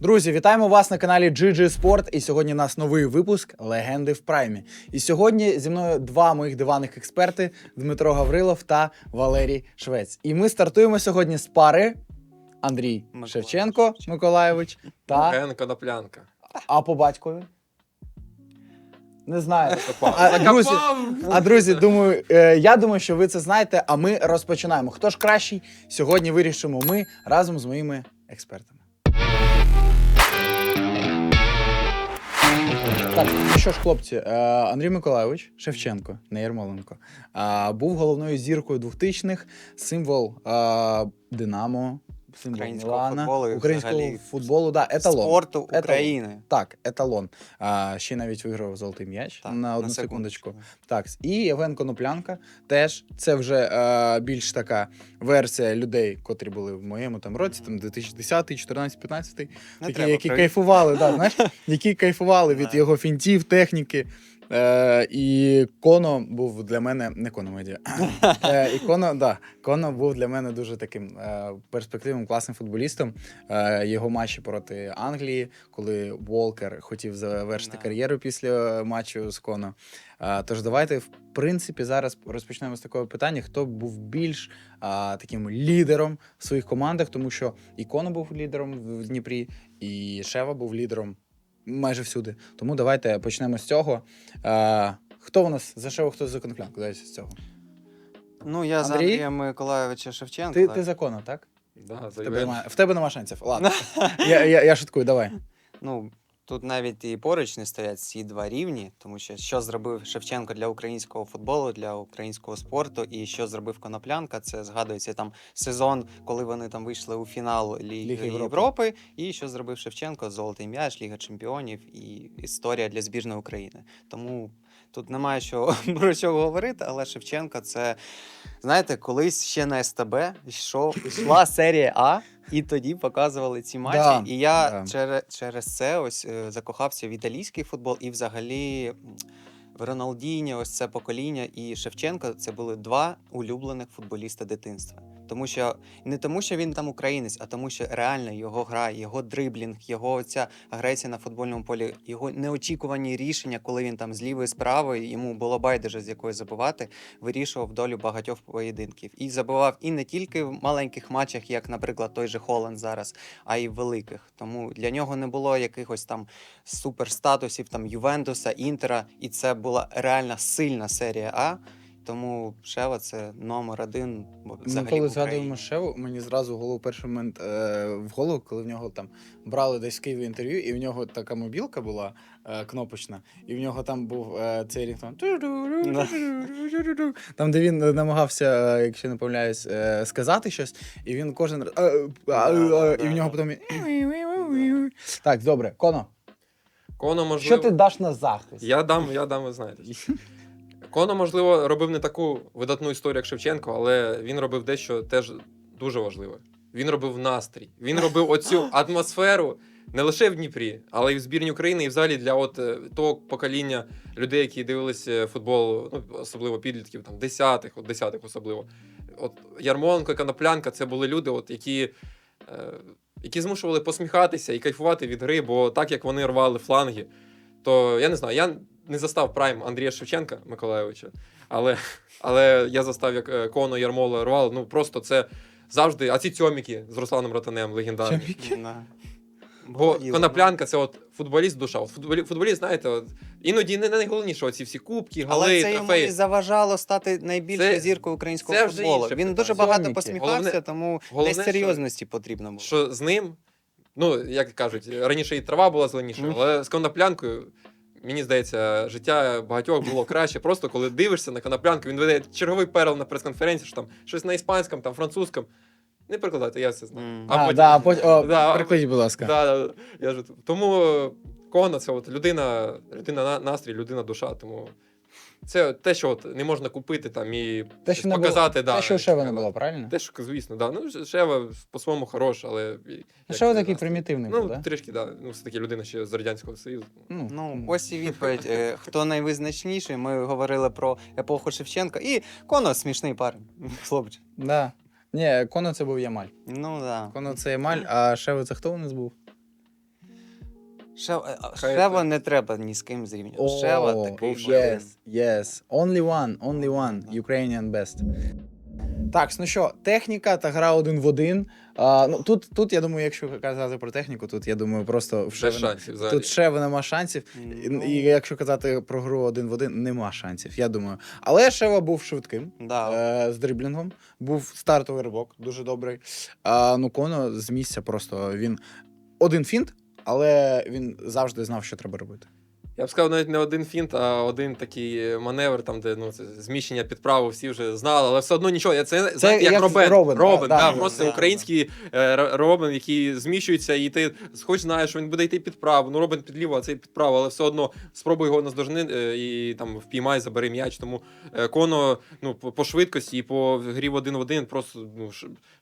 Друзі, вітаємо вас на каналі GG Sport. І сьогодні у нас новий випуск Легенди в Праймі. І сьогодні зі мною два моїх диваних експерти: Дмитро Гаврилов та Валерій Швець. І ми стартуємо сьогодні з пари Андрій Миколайович. Шевченко Миколайович та Ген Коноплянка. а по батькові. Не знаю. А, друзі, А друзі, думаю, е, я думаю, що ви це знаєте. А ми розпочинаємо. Хто ж кращий? Сьогодні вирішимо ми разом з моїми експертами. Так, що ж, хлопці, е, Андрій Миколайович Шевченко, не Ярмоленко, е, був головною зіркою 2000-х, символ е, Динамо, символ Українського Мілана, футболу і українського взагалі футболу, да, еталон. Спорту Еталон. України. Так, еталон. А, ще навіть виграв золотий м'яч Так, на одну секундочку. Так, і Євген Коноплянка теж це вже е, більш така версія людей, котрі були в моєму там році, там 2010, 14, 15, Не такі, треба які про- кайфували, да, знаєш, які кайфували від Да. його фінтів, техніки. Е, і Коно був для мене не Коно медіа. Е, і Коно, да, Коно був для мене дуже таким е, перспективним, класним футболістом. Е, його матчі проти Англії, коли Волкер хотів завершити кар'єру після матчу з Коно. Е, тож давайте, в принципі, зараз розпочнемо з такого питання: хто був більш а, таким лідером в своїх командах, тому що і Коно був лідером в Дніпрі, і Шева був лідером майже всюди. Тому давайте почнемо з цього. Е, хто у нас за Шеву, хто за Коноплянку? Давайте з цього. Ну, я за Андрій? Андрія Миколайовича Шевченка. Ти, так. ти законно, так? Да, В тебе, немає, в тебе нема шансів. Ладно. я, я, я шуткую, давай. Ну, тут навіть і поруч не стоять ці два рівні, тому що що зробив Шевченко для українського футболу, для українського спорту, і що зробив Коноплянка, це згадується там сезон, коли вони там вийшли у фінал Ліги, Ліги Європи. Європи. і що зробив Шевченко, Золотий м'яч, Ліга Чемпіонів і історія для збірної України. Тому тут немає що про що говорити, але Шевченко це знаєте, колись ще на СТБ йшов, йшла серія А. І тоді показували ці матчі. Да, і я да. через, через це ось е, закохався в італійський футбол і взагалі в Роналдіні, ось це покоління і Шевченко це були два улюблених футболіста дитинства. Тому що не тому, що він там українець, а тому, що реально його гра, його дриблінг, його ця агресія на футбольному полі, його неочікувані рішення, коли він там з лівої з йому було байдуже з якої забивати, вирішував долю багатьох поєдинків. І забивав і не тільки в маленьких матчах, як, наприклад, той же Холланд зараз, а й в великих. Тому для нього не було якихось там суперстатусів там Ювентуса, Інтера, і це була реально сильна серія А. Тому Шева це номер один. бо Ми коли в Україні. згадуємо Шеву, мені зразу голову перший момент е, в голову, коли в нього там брали десь в Києві інтерв'ю, і в нього така мобілка була е, кнопочна, і в нього там був е, цей рінгтон. Там, де він е, намагався, е, якщо не помиляюсь, е, сказати щось, і він кожен раз. е, е, е, І в нього потім. Так, добре, Коно, Коно, що ти даш на захист? Я дам, я дам, ви знаєте. Коно, можливо, робив не таку видатну історію, як Шевченко, але він робив дещо теж дуже важливе. Він робив настрій. Він робив оцю атмосферу не лише в Дніпрі, але й в збірні України, і взагалі для от е, того покоління людей, які дивилися футбол, ну особливо підлітків, там десятих, от десятих особливо. От Ярмоленко, Коноплянка це були люди, от які. е, Які змушували посміхатися і кайфувати від гри, бо так як вони рвали фланги, то я не знаю, я не застав прайм Андрія Шевченка Миколайовича, але, але я застав, як е, Коно Ярмола рвали. Ну просто це завжди. А ці цьоміки з Русланом Ротанем легендарні. Бо коноплянка це от футболіст душа. От футболі, футболіст, знаєте, от, іноді не найголовніше оці всі кубки, Але голи, це йому і трофеї. заважало стати найбільшою Це- зіркою українського це вже футболу. інше Він питання. дуже багато посміхався, Головне- тому головне, десь серйозності потрібно було. що з ним, ну як кажуть, раніше і трава була зеленіша, але з коноплянкою. Мені здається, життя багатьох було краще. Просто коли дивишся на коноплянку, він веде черговий перл на прес-конференції, що там щось на іспанському, там французькому. Не прикладайте, я все знаю. Mm. А, потім- да, потім, о, Да, прикладіть, будь ласка. Да, да, да. Я ж... Тому Кона це от людина, людина на- настрій, людина душа. Тому це те, що от не можна купити там і Те, що не було- показати. да, Те, що Шева не було, правильно? Те, що, звісно, да. Ну, Шева по-своєму хорош, але. Шева такий примітивний Ну, був, да? трішки, да. Ну, все-таки людина ще з Радянського Союзу. Ну, ось і відповідь. Е, Хто найвизначніший? Ми говорили про епоху Шевченка. І Коно смішний парень. Хлопчик. Да. Ні, Коно це був Ямаль. Ну да. Коно це Ямаль, а Шева це хто у нас був? Шева, Шева не треба ні з ким зрівнювати. Шева такий. yes, yes. Only one, only one. Ukrainian best. Так, ну що, техніка та гра один в один. А, ну, тут, тут, я думаю, якщо казати про техніку, тут я думаю, просто в Без шансів взагалі. тут Шеви нема шансів. І, Ну, і якщо казати про гру один в один, нема шансів, я думаю. Але Шева був швидким. да. Е, з дриблінгом. Був стартовий ривок, дуже добрий. А ну Коно з місця просто він один фінт, але він завжди знав, що треба робити. Я б сказав, навіть не один фінт, а один такий маневр, там, де ну, це зміщення під праву всі вже знали, але все одно нічого. Я це, знаєте, як, як Робен. Робен, Робен, да, да, да, просто да, український е, Р- Робен, який зміщується, і ти хоч знаєш, що він буде йти під праву. Ну, Робен під ліву, а цей під праву, але все одно спробуй його наздожни е, і там впіймай, забери м'яч. Тому е, Коно ну, по, швидкості і по грі в один в один просто ну,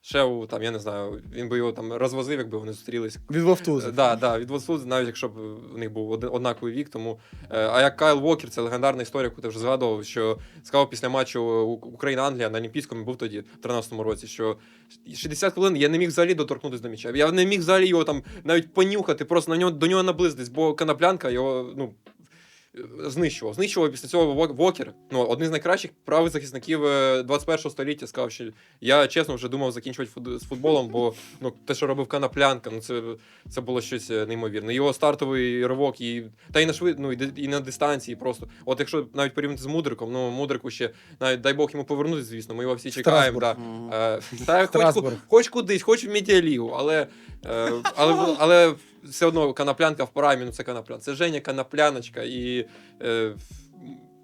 Шеву, там, я не знаю, він би його там розвозив, якби вони зустрілись. Від Вовтуза. Да, да, від Восуд, навіть якщо б в них був однаковий вік. Тому, е, а як Кайл Уокер, це легендарна історія, яку ти вже згадував, що сказав після матчу Україна-Англія на Олімпійському був тоді, в 13-му році, що 60 хвилин я не міг взагалі доторкнутися до м'яча. Я не міг взагалі його там навіть понюхати, просто на нього до нього наблизитись, бо канаплянка його ну. Знищував. Знищував після цього Вокер. Ну, один з найкращих правих захисників е, 21 століття сказав, що я чесно вже думав закінчувати фут- з футболом, бо ну, те, що робив Канаплянка, ну це, це було щось е, неймовірне. Його стартовий ривок, і, та й на швид, ну, і, на дистанції просто. От якщо навіть порівняти з Мудриком, ну Мудрику ще навіть дай Бог йому повернутися, звісно, ми його всі чекаємо. Да. Е, та, хоч, хоч кудись, хоч в медіалігу, але, е, але, але все одно канаплянка в парамі, ну це канаплян. Це Женя канапляночка і. Е,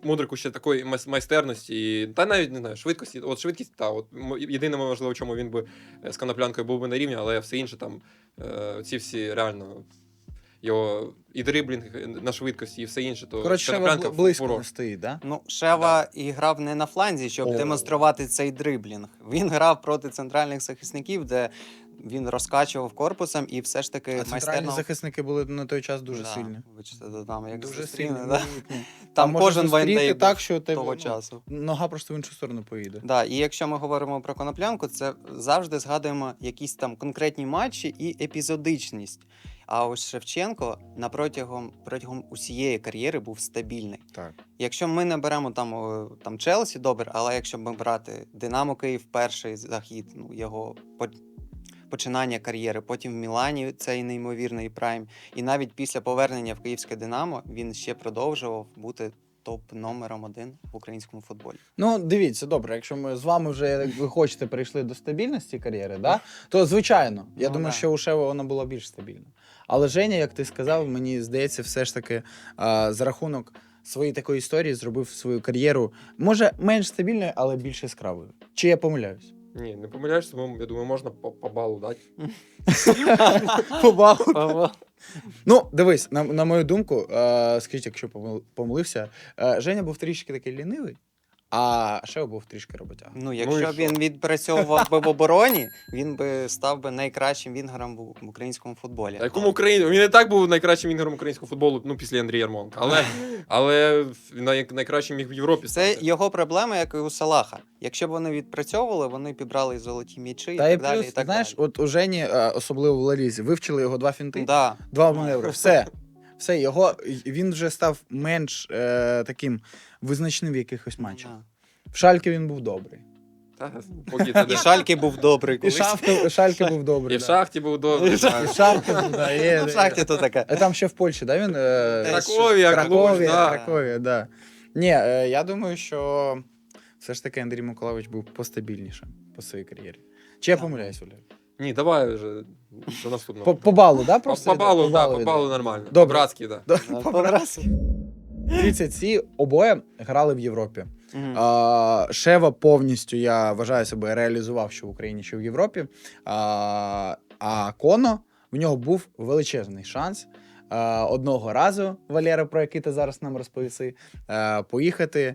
Мудрику ще такої майстерності, і, та навіть не знаю, швидкості. От швидкість, та, от єдине, можливо, в чому він би е, з канаплянкою був би на рівні, але все інше там, е, ці всі реально його і дриблінг на швидкості, і все інше, то Коротше, Шева бл- близько фурор. не стоїть, да? Ну, Шева і грав не на фланзі, щоб О. демонструвати цей дриблінг. Він грав проти центральних захисників, де він розкачував корпусом і все ж таки А центральні захисники були на той час дуже Да, сильні. Ви чи додам, як Дуже сильні. да? Там може кожен вайндей так, що тебе, того ну, часу. Нога просто в іншу сторону поїде. Да, і якщо ми говоримо про коноплянку, це завжди згадуємо якісь там конкретні матчі і епізодичність. А ось Шевченко на протягом, протягом усієї кар'єри був стабільний. Так. Якщо ми не беремо там, там Челсі, добре, але якщо ми брати Динамо Київ, перший захід, ну його починання кар'єри, потім в Мілані цей неймовірний прайм. І навіть після повернення в Київське Динамо він ще продовжував бути топ номером один в українському футболі. Ну, дивіться, добре, якщо ми з вами вже, як ви хочете, прийшли до стабільності кар'єри, да? то звичайно, я Ну, думаю, да. що у Шева вона була більш стабільна. Але Женя, як ти сказав, мені здається, все ж таки а, за рахунок своєї такої історії зробив свою кар'єру, може, менш стабільною, але більш яскравою. Чи я помиляюсь? Ні, не помиляєшся, тому я думаю, можна по, по балу дати. По балу. Ну, дивись, на, на мою думку, е, скажіть, якщо помил- помилився, е, Женя був трішки такий лінивий, а Шева був трішки роботяга. Ну, якщо що? б він відпрацьовував би в обороні, він би став би найкращим вінгером в в українському футболі. А якому Україні? Він і так був найкращим вінгером українського футболу, ну, після Андрія Ярмоленка. Але, але най, найкращим міг в Європі. Це стати. його проблема, як і у Салаха. Якщо б вони відпрацьовували, вони б брали золоті м'ячі і Та і так далі. плюс, і так знаєш, далі. от у Жені, е, особливо в Ларізі, вивчили його два фінти, Да. два маневри. Все. Все, його, він вже став менш е, таким визначним в якихось матчах. В Шальки він був добрий. Та, поки це І де. Шальки був добрий І колись. Шальки, Шальки був добрий. І в да. шахті був добрий. І. Шальки був, да, є, Ну, в є. шахті то таке. А там ще в Польщі, да, він? Е, Клуж, да. Краковія, да. Ні, е, я думаю, що все ж таки Андрій Миколаївич був постабільнішим по своїй кар'єрі. Чи я помиляюсь, Оля? Ні, давай вже до наступного. По, по балу, да, По, просто? по балу, да, по йде? балу нормально. Добре. Братський, да. Да, Ну, по-братськи. Дивіться, ці обоє грали в Європі. Мгм. А, Шева повністю, я вважаю себе, реалізував що в Україні, що в Європі. А, а Коно в нього був величезний шанс. А, Одного разу, Валера, про який ти зараз нам розповіси, поїхати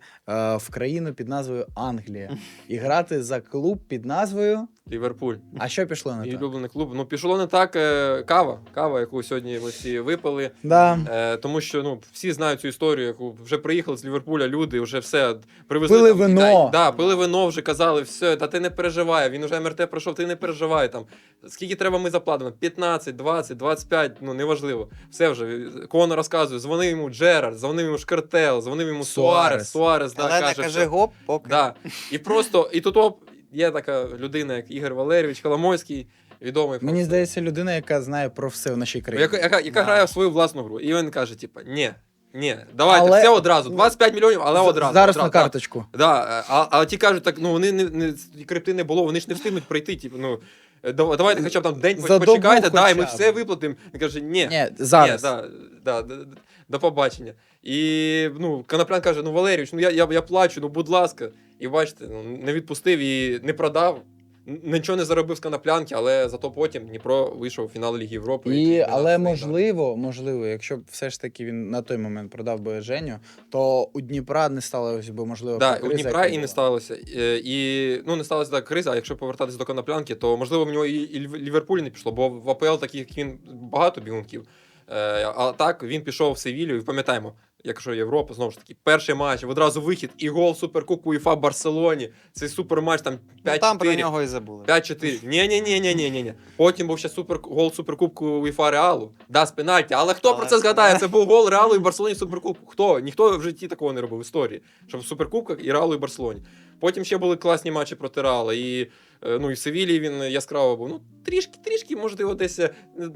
в країну під назвою Англія і грати за клуб під назвою. Ліверпуль. А що пішло не Мій так? улюблений клуб. Ну, пішло не так. е, Кава. Кава, яку сьогодні ми всі випили. Да. Е, тому що ну, всі знають цю історію, яку вже приїхали з Ліверпуля люди, вже все привезли. Пили там, вино. Да, да, пили вино, вже казали, все, та ти не переживай, він вже МРТ пройшов, ти не переживай там. Скільки треба ми заплатимо? 15, 20, 25, ну неважливо. Все, вже. Коно розказує, дзвонив йому Джерард, дзвонив йому Шкартел, дзвонив йому Суарес. Суарес. Суарес да, каже, каже що- гоп, поки. Да. І просто, і тут оп, є така людина, як Ігор Валерійович Коломойський, відомий Мені здається, людина, яка знає про все в нашій країні. яка, яка, яка Да. грає в свою власну гру. І він каже: типа, ні, ні, давайте Але- все одразу. 25 мільйонів, але одразу. Зараз одразу, на карточку. Да, а, а ті кажуть, так ну вони не, не крипти не було, вони ж не встигнуть прийти. Типу, ну дав- давайте хоча б там день За почекайте, да, і ми хоча б. все виплатимо. Він каже, ні. Ні, зараз. Ні, да, да, да, да, до побачення. І ну, Коноплян каже: ну Валерійович, ну я, я, я плачу, ну будь ласка. І бачите, ну, не відпустив і не продав. Нічого не заробив з коноплянки, але зато потім Дніпро вийшов у фінал Ліги Європи. І, але 12-й, можливо, можливо, якщо б все ж таки він на той момент продав би Женю, то у Дніпра не сталося б можливо. Да, та у Дніпра і не сталося. Е, І ну не сталася така криза. А якщо повертатися до коноплянки, то можливо в нього і, і Ліверпуль не пішло, бо в АПЛ таких як він багато бігунків. Е, А так він пішов в Севілью, і пам'ятаємо, якщо Європа, знову ж таки, перший матч, одразу вихід і гол Суперкубку УЄФА в Барселоні. Цей суперматч там 5-4. Ну, там про нього і забули. 5-4. Ні, ні, ні, ні, ні, ні, ні. Потім був ще супер гол Суперкубку УЄФА Реалу. Да, з пенальті. Але хто Але про це з згадає? Це був гол Реалу і Барселоні Суперкубку. Хто? Ніхто в житті такого не робив в історії. Щоб в Суперкубках і Реалу і Барселоні. Потім ще були класні матчі проти Реала. І, е, ну, і в Севілії він яскраво був. Ну, трішки, трішки, можливо, десь е,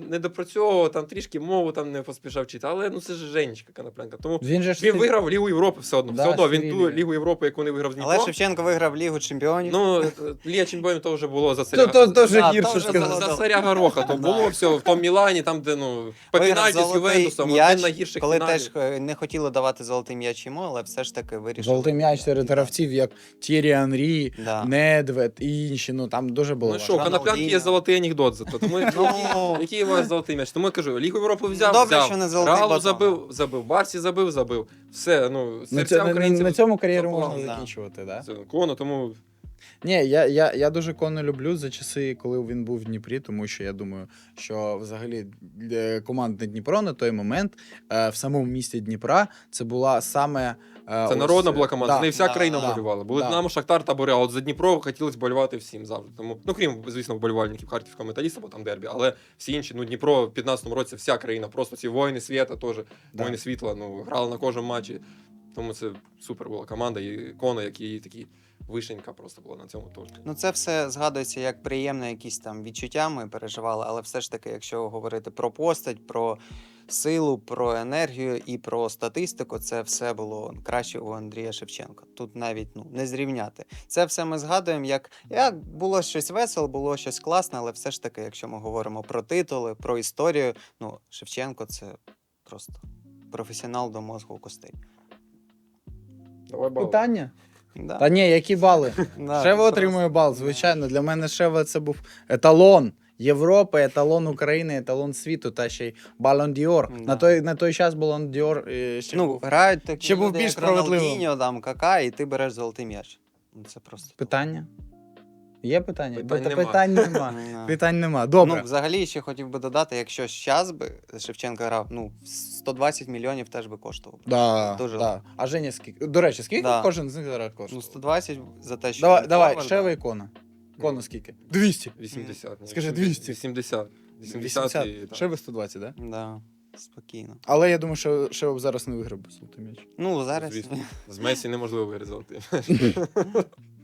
не допрацьовував, там трішки мову там не поспішав вчити. Але ну це ж Женечка Коноплянка. Тому Він же ж він сидів- виграв Лігу Європи все одно. Да, все одно він ту Лігу Європи, яку не виграв з Дніпро. Але Шевченко виграв Лігу чемпіонів. Ну, е, Лія Чемпіонів то вже було за царя. то, то вже Да, гірше то вже За, за царя Гороха то було все в тому Мілані, там, де ну по пенальті з золотий Ювентусом, один найгірших коли теж е, не хотіли давати золотий м'яч йому, але все ж таки вирішили. Золотий м'яч серед гравців, як Тірі Анрі. Недвед і інші. Ну там дуже було. Ну що, важко. є золотий анекдот зато. Тому Ну, який у вас золотий м'яч? Тому я кажу, Лігу Європи взяв, Добре, взяв. що не золотий Реалу батон. забив, забив, Барсі забив, забив. Все, ну, на, серця цьому, на, українців на цьому кар'єру можна Да. закінчувати, да? Це кону, тому Ні, я, я, я дуже Коно люблю за часи, коли він був в Дніпрі, тому що я думаю, що взагалі е, командне Дніпро на той момент е, в самому місті Дніпра це була саме. е, це ось, народна була команда, да, з неї вся да, країна да, болювала. Були да. Динамо, Шахтар та Боря. От за Дніпро хотілося болювати всім завжди. Тому, ну крім, звісно, вболівальників харківського металіста, бо там дербі, але всі інші, ну Дніпро в 15-му році вся країна, просто ці воїни світа теж, Да. воїни світла, ну грали на кожному матчі. Тому це супер була команда, і Коно, який такий вишенька просто була на цьому теж. Ну, це все згадується як приємне якісь там відчуття ми переживали, але все ж таки, якщо говорити про постать, про силу, про енергію і про статистику, це все було краще у Андрія Шевченка. Тут навіть ну не зрівняти. Це все ми згадуємо, як, як було щось весело, було щось класне, але все ж таки, якщо ми говоримо про титули, про історію, ну Шевченко це просто професіонал до мозку костей. Давай. Питання? Да. Та ні, які бали? Да, Шева отримує бал, звичайно. Для мене Шева це був еталон Європи, еталон України, еталон світу та ще й Балон Діор. Да. На той на той час Балон Діор е, ще Ну, був. грають такі ще був більш як. Рональдіньо, там, Кака, і ти береш золотий м'яч. Ну, Це просто. питання. Є питання? Питань Та нема. питань нема. Да. Питань нема. Добре. Ну, взагалі, ще хотів би додати, якщо зараз би Шевченко грав, ну, 120 мільйонів теж би коштував. Да, Дуже да. А Женя скільки? До речі, скільки Да. кожен з них зараз коштує? Ну, 120 за те, що. давай, давай, форвард, Шева да. і Кона. Кона скільки? 200. 80. Скажи 80. 200. 80. 80 і, так. Шева 120, да? Да, спокійно. Але я думаю, що Шева б зараз не виграв би золотий м'яч. Ну, зараз. Звісно. З Месі неможливо вирізати.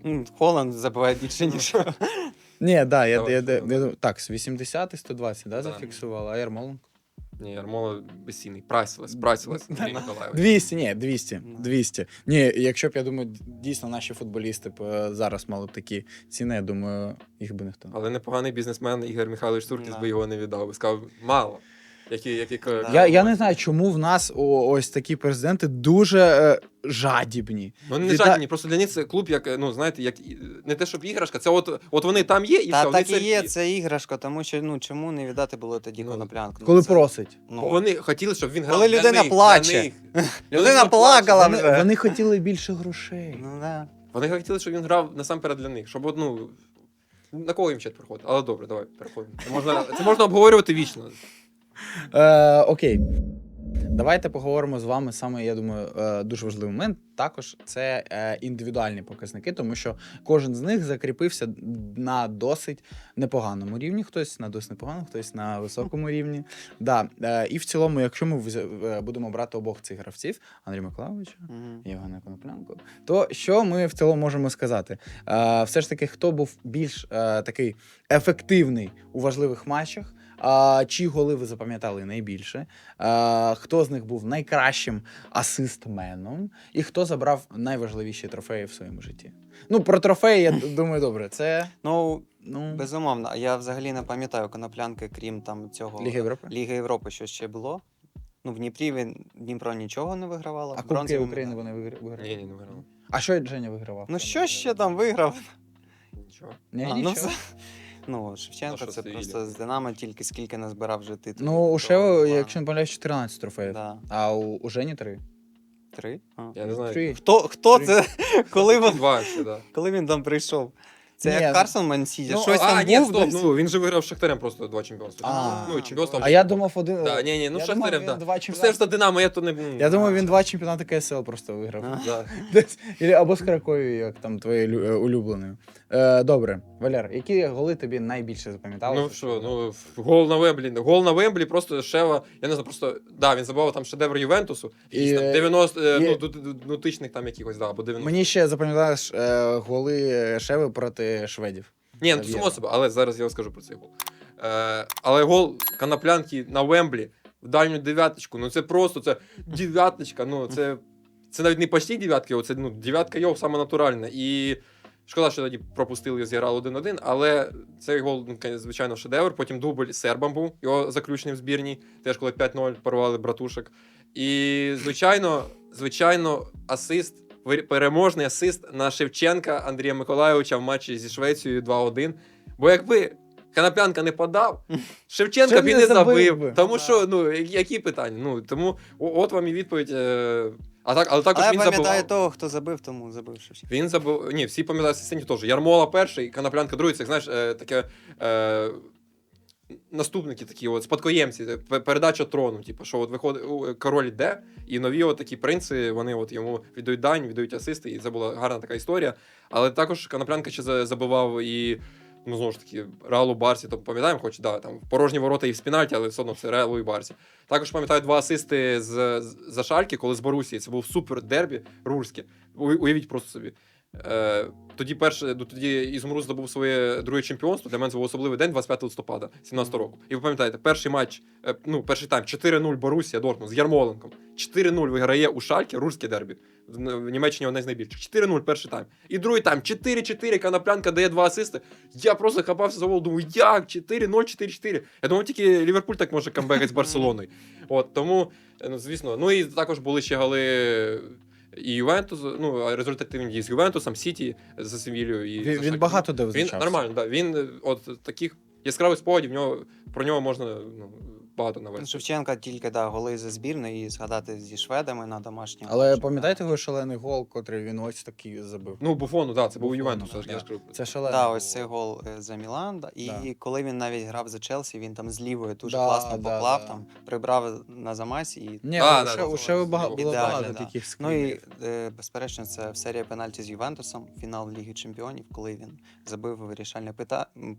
М, Холланд забиває більше, ніж. Ні, да, я, Давай, я, я, давай. я, думаю, так, з 80 і 120, да, Да. зафіксували, а Ярмоленко? Ні, Ярмола безцінний. Прайслес, прайслес. Андрій Миколаївич. 200, ні, 200, 200. Ні, якщо б, я думаю, дійсно наші футболісти б е, зараз мали б такі ціни, я думаю, їх би ніхто. Але непоганий бізнесмен Ігор Михайлович Туркіс Да. би його не віддав. би Сказав, мало. Які, які... Да. Я, я не знаю, чому в нас о, ось такі президенти дуже е, жадібні. Ну, вони не жадні, просто для них це клуб, як, ну, знаєте, як не те, щоб іграшка, це от, от вони там є, і все, Та вони так і це є, це іграшка, тому що ну чому не віддати було тоді Ну, коноплянку? Ну, Коли це- просить. Ну, Вони хотіли, щоб він грав Коли для людина них, плаче. для них. Людина плакала Вони, вже. вони хотіли більше грошей. Ну, да. Вони хотіли, щоб він грав насамперед для них, щоб от, ну, на кого їм чет приходить. Але добре, давай переходимо. Це можна, це можна обговорювати вічно. Е, окей. Давайте поговоримо з вами саме, я думаю, е, дуже важливий момент. Також це е, індивідуальні показники, тому що кожен з них закріпився на досить непоганому рівні. Хтось на досить непоганому, хтось на високому рівні. Да. е, І в цілому, якщо ми будемо брати обох цих гравців, Андрія Миколайовича, Мгм. Євгена Коноплянку, то що ми в цілому можемо сказати? Все ж таки, хто був більш такий ефективний у важливих матчах? А, чиї голи ви запам'ятали найбільше? А, хто з них був найкращим асистменом? І хто забрав найважливіші трофеї в своєму житті? Ну, про трофеї, я думаю, добре. Це Ну, ну, безумовно, я взагалі не пам'ятаю коноплянки, крім там цього Ліга Європи. Ліги Європи, що ще було. Ну, в Дніпрі він Дніпро нічого не вигравало. А Кубки України вони вигра- виграли. Ні, не виграв. А що Женя вигравав? Ну що ще там виграв? Нічого. Ні, А, ну, нічого. все. Ну, Шевченко це Севілі? просто з Динамо тільки скільки назбирав вже титулів. Ну, у то Шево, якщо не помиляюсь, 14 трофеїв. Да. А у, у Жені 3. Три? А. Я не знаю. Три. Хто, хто Три. це? коли, він, Два ще, да. коли він там прийшов? Це Ні, як Карсон Мансіді? ну, Щось а, там ні, був стоп, десь? ну він же виграв з Шахтарем просто два чемпіонства. А. ну, чемпіонство. А я думав один. Да, ні, ні, ну я Шахтарем, думав, да. він два Все ж то Динамо, я то не... ну, Я думаю, він два чемпіонати КСЛ просто виграв. А. Да. Десь. Ілі- Або з Кракові, як там твоє лю- е, улюбленою. Е, добре, Валер, які голи тобі найбільше запам'ятали? Ну що, ну гол на Вемблі. Гол на Вемблі просто Шева. Я не знаю, просто да, він забував там шедевр Ювентусу. І, І, там 90 е, і- ну, ду- ду- нутичних там якихось, да, або 90. Мені ще запам'ятаєш е, голи Шеви проти шведів. Ні, ну само собі, але зараз я розкажу про цей гол. Е, але гол канаплянки на Вемблі в дальню дев'яточку. Ну це просто це дев'яточка. Ну це, це навіть не почти дев'ятка, це ну, дев'ятка його саме натуральна. І шкода, що тоді пропустили і зіграли 1-1, але цей гол, ну, звичайно, шедевр. Потім дубль сербам був, його заключений в збірній, теж коли 5-0 порвали братушек. І, звичайно, звичайно, асист. Переможний асист на Шевченка Андрія Миколайовича в матчі зі Швецією 2-1. Бо якби Канапянка не подав, Шевченка б і не забив забив. Тому що, ну, які питання? Ну, тому от вам і відповідь. е, А так, але також Але я він пам'ятаю забивав. того, хто забив, тому забив Шевченко. Він забив. Ні, всі пам'ятають асистентів теж. Ярмола перший, Канаплянка другий. Це знаєш, е, таке. Е, Наступники такі, от спадкоємці, е, передача трону. Типу, що от виходить король йде, і нові от такі принци, вони от йому віддають дань, віддають асисти, і це була гарна така історія. Але також Канаплянка ще забивав і. Ну, знову ж таки, Реалу Барсі, то пам'ятаємо, хоч да, там порожні ворота і в спінальті, але все одно це Реалу і Барсі. Також пам'ятаю два асисти з, з за Шальки, коли з Борусії. Це був супер дербі рурське. Уя- Уявіть просто собі. Е, тоді перше, ну, тоді Ізумруд здобув своє друге чемпіонство. Для мене це був особливий день, 25 листопада 17 року. І ви пам'ятаєте, перший матч, е, ну, перший тайм 4-0 Борусія Дортмунд з Ярмоленком. 4-0 виграє у Шальки, рурське дербі. В Німеччині одне з найбільших. 4-0 перший тайм. І другий тайм 4-4, Канаплянка дає два асисти. Я просто хапався за голову, думаю, як? 4-0, 4-4. Я думав, тільки Ліверпуль так може камбекати з Барселоною. От тому, е, ну, звісно, ну і також були ще голи. І Ювентус, ну результативні дії з Ювентусом, Сіті за Севілью. І Він, за він Шахтарем. багато де Він визначався. нормально, да. Він е, от таких яскравих спогадів, в нього про нього можна ну, багато Ну, навести. Шевченка тільки да, голи за збірної і згадати зі шведами на домашньому. Але матчі. пам'ятаєте його шалений гол, котрий він ось такий забив? Ну, Буфону, да, це був Буфону, Ювентус. да, я. Це шалений. Да, ось цей гол е, за Мілан. Да. І Да. коли він навіть грав за Челсі, він там з лівої дуже Да, класно да, поклав, да. там прибрав на замасі. І... Ні, А, у да, Ше- да, у Шеви було було багато да. таких Ну і е, безперечно, це серія пенальті з Ювентусом, фінал Ліги Чемпіонів, коли він забив вирішальне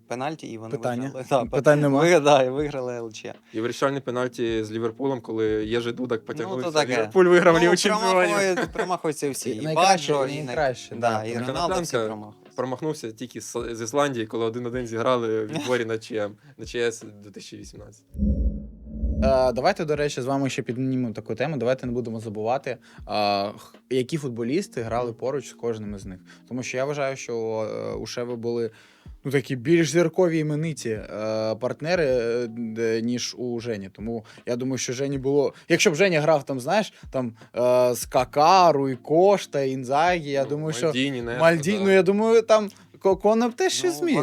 пенальті, і вони Питання? виграли. Да, Питань нема. Ви, да, і виграли ЛЧ. І вирішальний пенальті з Ліверпулем, коли Єжи Дудак потягнувся. Ну, то таке. Ліверпуль виграв Ну, Лігу чемпіонів. Промахуються всі. І Найкраще, і найкраще, Да, і Роналдо всі Канаплянка. Промахнувся тільки з, з Ісландії, коли один-один зіграли в відборі на ЧМ, на ЧС 2018. Е, Давайте, до речі, з вами ще піднімемо таку тему. Давайте не будемо забувати, е, які футболісти грали поруч з кожним із них. Тому що я вважаю, що е, у Шеви були ну, такі більш зіркові імениті е, партнери, е, ніж у Жені. Тому я думаю, що Жені було. Якщо б Женя грав там, знаєш, там е, з Кака, Руй Кошта, Інзагі, я Ну, думаю, що Мальдіні, не, Мальді, да. ну я думаю, там Ко- б теж ще Ну, зміг.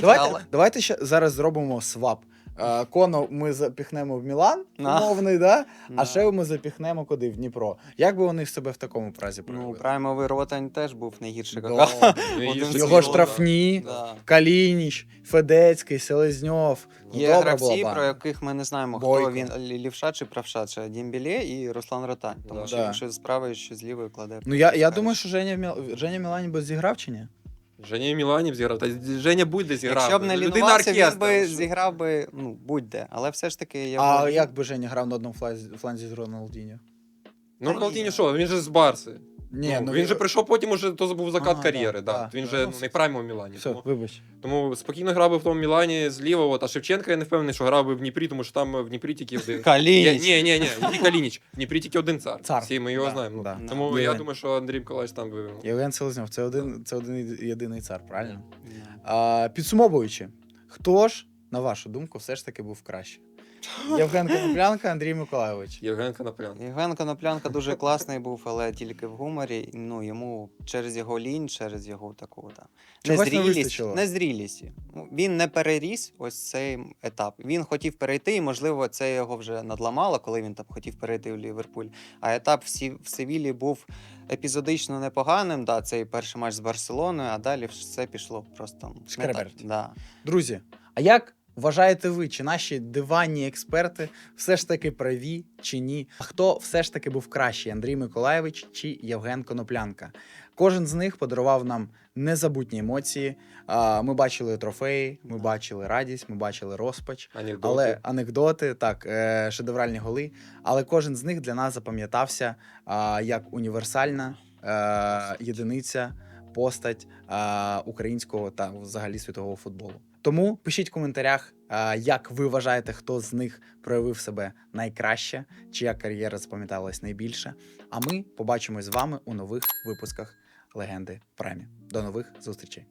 Давайте, але... давайте ще зараз зробимо свап. Е, Коно ми запіхнемо в Мілан, умовний, да? Да. а ще ми запіхнемо куди? В Дніпро. Як би вони себе в такому празі Ну, проявили? праймовий ротань теж був не гірший Да. кака. Один з Його штрафні, Да. Калініч, Федецький, Селезньов. Ну, Є добра гравці, була банда. про яких ми не знаємо, Бойко. хто він лі- лівша чи правша. Це Дімбілє і Руслан Ротань. Тому Да. що Да. він що з правої, що з лівої кладе. Ну я, я думаю, що Женя, в Міл- Женя Мілані би зіграв чи ні? Женя Міланів зіграв. Та Женя будь-де зіграв. Якщо б не лінувався, він би зіграв би ну, будь-де. Але все ж таки Я А як би Женя грав на одному фланзі, фланзі з Роналдіньо? Ну, Роналдіньо ні. що? Він же з Барси. Ні, ну, він же прийшов потім, уже то був закат А, кар'єри. да, Да, да. Він Да. же Ну, не праймо в Мілані. Все, Тому, вибач. тому спокійно грав би в тому Мілані зліва. От, а Шевченка я не впевнений, що грав би в Дніпрі, тому що там в Дніпрі тільки один. Калініч. Ні, ні, ні, Калініч. В Дніпрі тільки один цар. Цар. Всі ми його Да, знаємо. Ну, да. Тому Да. я Євген. думаю, що Андрій Миколаївич там би. Євген Селезньов, це один, це один єдиний цар, правильно? А, підсумовуючи, хто ж, на вашу думку, все ж таки був краще? Євген Коноплянка, Андрій Миколайович. Євген Коноплян. Євген Коноплянка дуже класний був, але тільки в гуморі. Ну, йому через його лінь, через його таку та Чогось не незрілість. вистачило. Незрілість. Ну, Він не переріс ось цей етап. Він хотів перейти, і можливо, це його вже надламало, коли він там хотів перейти в Ліверпуль. А етап в, Сі... в Севілі був епізодично непоганим. Да, цей перший матч з Барселоною, а далі все пішло просто не Шкереберть. Да. Друзі, а як вважаєте ви, чи наші диванні експерти все ж таки праві чи ні? А хто все ж таки був кращий, Андрій Миколайович чи Євген Коноплянка? Кожен з них подарував нам незабутні емоції. Ми бачили трофеї, ми бачили радість, ми бачили розпач. Анекдоти. Але анекдоти, так, е, шедевральні голи. Але кожен з них для нас запам'ятався як універсальна е, єдиниця, постать українського та взагалі світового футболу. Тому пишіть в коментарях, е, як ви вважаєте, хто з них проявив себе найкраще, чия кар'єра запам'яталась найбільше. А ми побачимось з вами у нових випусках легенди Премі. До нових зустрічей.